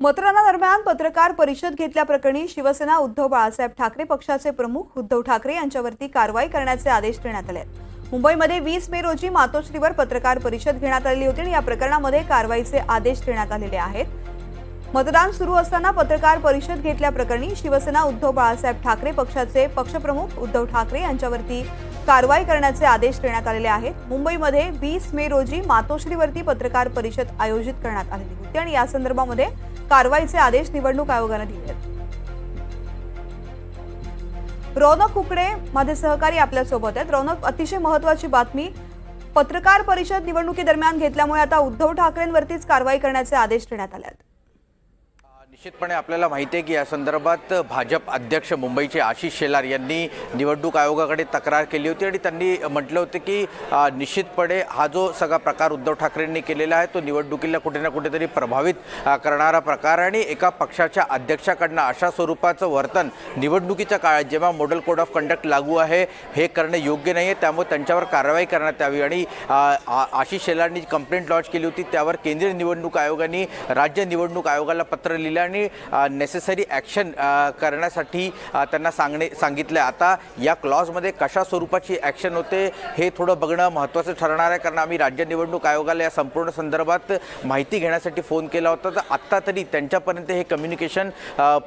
मतदानादरम्यान पत्रकार परिषद घेतल्याप्रकरणी शिवसेना उद्धव बाळासाहेब ठाकरे पक्षाचे प्रमुख उद्धव ठाकरे यांच्यावरती कारवाई करण्याचे आदेश देण्यात आले. आहेत मुंबईमध्ये वीस मे रोजी मातोश्रीवर पत्रकार परिषद घेण्यात आलेली होती आणि या प्रकरणामध्ये कारवाईचे आदेश देण्यात आलेले आहेत. मतदान सुरू असताना पत्रकार परिषद घेतल्याप्रकरणी शिवसेना उद्धव बाळासाहेब ठाकरे पक्षाचे पक्षप्रमुख उद्धव ठाकरे यांच्यावरती कारवाई करण्याचे आदेश देण्यात आलेले आहेत. मुंबईमध्ये वीस मे रोजी मातोश्रीवरती पत्रकार परिषद आयोजित करण्यात आलेली होती आणि या संदर्भामध्ये कारवाईचे आदेश निवडणूक आयोगाने दिले आहेत. रौनक कुकडे माझे सहकारी आपल्यासोबत आहेत. रौनक अतिशय महत्वाची बातमी. पत्रकार परिषद निवडणुकीदरम्यान घेतल्यामुळे आता उद्धव ठाकरेंवरतीच कारवाई करण्याचे आदेश देण्यात आले आहेत. निश्चितपणे आपल्याला माहिती आहे की या संदर्भात भाजप अध्यक्ष मुंबईचे आशिष शेलार यांनी निवडणूक आयोगाकडे तक्रार केली होती आणि त्यांनी म्हटलं होतं की निश्चितपणे हा जो सगळा प्रकार उद्धव ठाकरेंनी केलेला आहे तो निवडणुकीला कुठे ना कुठेतरी प्रभावित करणारा प्रकार आणि एका पक्षाच्या अध्यक्षाकडनं अशा स्वरूपाचं वर्तन निवडणुकीच्या काळात जेव्हा मॉडेल कोड ऑफ कंडक्ट लागू आहे हे करणं योग्य नाही आहे त्यामुळे त्यांच्यावर कारवाई करण्यात यावी आणि आ- आशिष शेलारनी कंप्लेंट लॉन्च केली होती. त्यावर केंद्रीय निवडणूक आयोगाने राज्य निवडणूक आयोगाला पत्र लिहिलं आणि नेसेसरी ॲक्शन करण्यासाठी त्यांना सांगणे सांगितलं. आता या क्लॉजमध्ये कशा स्वरूपाची ॲक्शन होते हे थोडं बघणं महत्त्वाचं ठरणार आहे. कारण आम्ही राज्य निवडणूक आयोगाला या संपूर्ण संदर्भात माहिती घेण्यासाठी फोन केला होता. तर आत्ता तरी त्यांच्यापर्यंत हे कम्युनिकेशन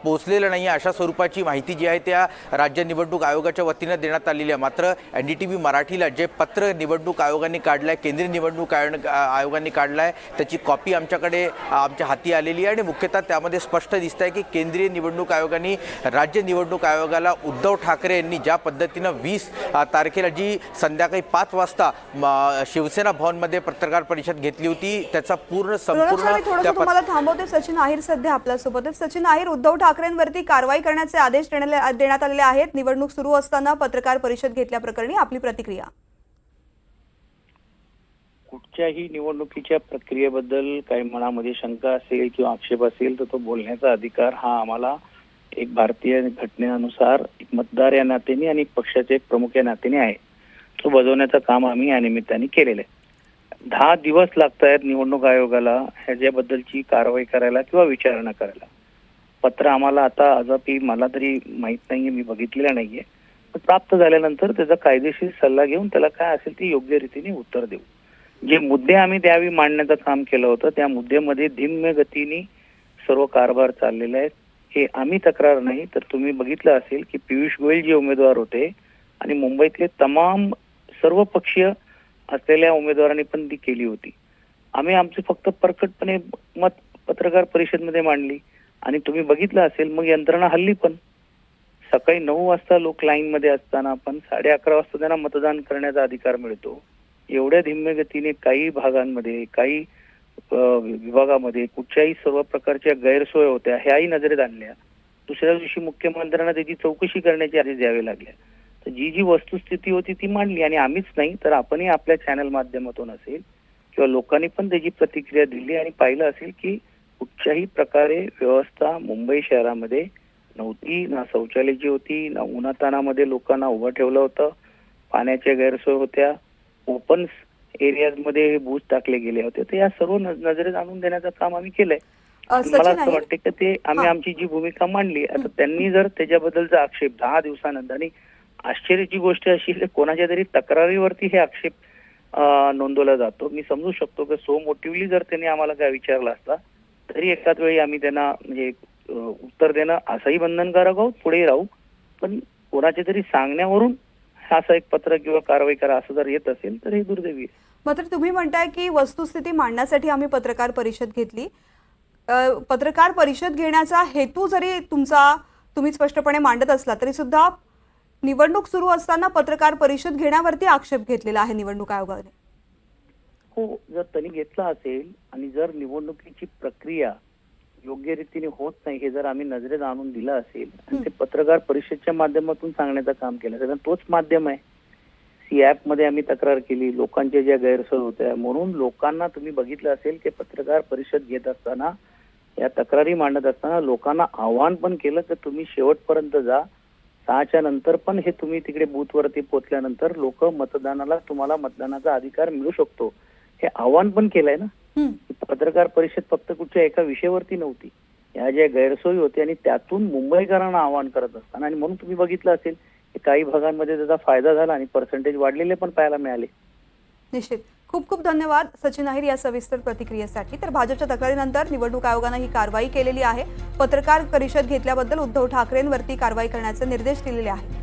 पोचलेलं नाही आहे अशा स्वरूपाची माहिती जी आहे त्या राज्य निवडणूक आयोगाच्या वतीनं देण्यात आलेली आहे. मात्र एन डी टी व्ही मराठीला जे पत्र निवडणूक आयोगाने काढलं आहे केंद्रीय निवडणूक आयोग आयोगाने काढलं आहे त्याची कॉपी आमच्याकडे आमच्या हाती आलेली आहे. आणि मुख्यतः त्यामध्ये स्पष्ट दिसत आहे की केंद्रीय निवडणूक आयोगाने राज्य निवडणूक आयोगाला उद्धव ठाकरे यांनी ज्या पद्धतीनं वीस तारखेला जी संध्याकाळी पाच वाजता शिवसेना भवनमध्ये पत्रकार परिषद घेतली होती त्याचा पूर्ण संपूर्ण तुम्हाला थांबवते सचिन आहिर सध्या आपल्यासोबत सचिन आहिर उद्धव ठाकरेंवरती कारवाई करण्याचे आदेश देण्यात आलेले आहेत. निवडणूक सुरू असताना पत्रकार परिषद घेतल्याप्रकरणी आपली प्रतिक्रिया. कुठच्याही निवडणुकीच्या प्रक्रियेबद्दल काही मनामध्ये शंका असेल किंवा आक्षेप असेल तर तो बोलण्याचा अधिकार हा आम्हाला एक भारतीय घटनेनुसार एक मतदार या नात्याने आणि पक्षाचे एक प्रमुख या नात्याने आहे. तो बजावण्याचं काम आम्ही या निमित्ताने केलेलं आहे. दहा दिवस लागत आहेत निवडणूक आयोगाला ह्याच्याबद्दलची कारवाई करायला किंवा विचारणा करायला. पत्र आम्हाला आता अजापी मला तरी माहीत नाहीये मी बघितलेलं नाहीये. पण प्राप्त झाल्यानंतर त्याचा कायदेशीर सल्ला घेऊन त्याला काय असेल ते योग्य रीतीने उत्तर देऊ. जे मुद्दे आम्ही त्यावेळी मांडण्याचं काम केलं होतं त्या मुद्द्यामध्ये धिम्य गतीने सर्व कारभार चाललेले आहेत. हे आम्ही तक्रार नाही तर तुम्ही बघितलं असेल की पियुष गोयल जे उमेदवार होते आणि मुंबईतले तमाम सर्व पक्षीय असलेल्या उमेदवारांनी पण ती केली होती. आम्ही आमची फक्त परकटपणे मत पत्रकार परिषदमध्ये मांडली. आणि तुम्ही बघितलं असेल मग यंत्रणा हल्ली पण. सकाळी नऊ वाजता लोक लाईन मध्ये असताना पण साडे अकरा वाजता त्यांना मतदान करण्याचा अधिकार मिळतो. एवढ्या धिम्य गतीने काही भागांमध्ये काही विभागामध्ये कुठच्याही सर्व प्रकारच्या गैरसोय होत्या ह्याही नजरेत आणल्या. दुसऱ्या दिवशी मुख्यमंत्र्यांना त्याची चौकशी करण्याचे आदेश द्यावे लागले. तर जी जी वस्तुस्थिती होती ती मांडली आणि आम्हीच नाही तर आपणही आपल्या चॅनल माध्यमातून असेल किंवा लोकांनी पण त्याची प्रतिक्रिया दिली आणि पाहिलं असेल की कुठच्याही प्रकारे व्यवस्था मुंबई शहरामध्ये नव्हती ना शौचालयाची होती ना उन्हातानामध्ये लोकांना उभं ठेवलं होतं पाण्याच्या गैरसोय होत्या ओपन एरियाजमध्ये हे बूथ टाकले गेले होते. तर या सर्व नजरेत आणून देण्याचं काम आम्ही केलंय. मला असं वाटतं की ते आम्ही. आमची जी भूमिका मांडली आता त्यांनी जर त्याच्याबद्दलचा आक्षेप दहा दिवसानंतर आणि आश्चर्याची गोष्ट अशी कोणाच्या तरी तक्रारीवरती हे आक्षेप नोंदवला जातो. मी समजू शकतो की सो मोटिव्हली जर त्यांनी आम्हाला काय विचारला असता तरी एकाच वेळी आम्ही त्यांना म्हणजे उत्तर देणं असंही बंधनकारक आहोत पुढे राहू. पण कोणाच्या तरी सांगण्यावरून असं एक पत्र किंवा कारवाई करा असं जर येत असेल तर हे दुर्दैवी मात्र तुम्ही म्हणताय की वस्तुस्थिती मांडण्यासाठी आम्ही पत्रकार परिषद घेतली. पत्रकार परिषद घेण्याचा हेतू जरी तुमचा तुम्ही स्पष्टपणे मांडत असला तरी सुद्धा निवडणूक सुरू असताना पत्रकार परिषद घेण्यावरती आक्षेप घेतलेला आहे निवडणूक आयोगाने. हो जर त्यांनी घेतला असेल आणि जर निवडणुकीची प्रक्रिया योग्य रीतीने होत नाही हे जर आम्ही नजरेत आणून दिलं असेल आणि ते पत्रकार परिषदच्या माध्यमातून सांगण्याचं काम केलं कारण तोच माध्यम आहे. सी ऍपमध्ये आम्ही तक्रार केली लोकांच्या ज्या गैरसोय होत्या म्हणून लोकांना तुम्ही बघितलं असेल की पत्रकार परिषद घेत असताना या तक्रारी मांडत असताना लोकांना आव्हान पण केलं की तुम्ही शेवटपर्यंत जा. सहाच्या नंतर पण हे तुम्ही तिकडे बूथवरती पोहोचल्यानंतर लोक मतदानाला तुम्हाला मतदानाचा अधिकार मिळू शकतो. हे आव्हान पण केलंय ना. पत्रकार परिषद फक्त कुठच्या एका विषयावरती नव्हती. या ज्या गैरसोयी होत्या आणि त्यातून मुंबईकरांना आवाहन करत असताना आणि म्हणून तुम्ही बघितलं असेल की काही भागांमध्ये त्याचा फायदा झाला आणि पर्सेंटेज वाढलेले पण पाहायला मिळाले. निश्चित. खूप खूप धन्यवाद सचिन अहिर या सविस्तर प्रतिक्रियेसाठी. तर भाजपच्या तक्रारीनंतर निवडणूक आयोगानं ही कारवाई केलेली आहे. पत्रकार परिषद घेतल्याबद्दल उद्धव ठाकरेंवरती कारवाई करण्याचे निर्देश दिलेले आहेत.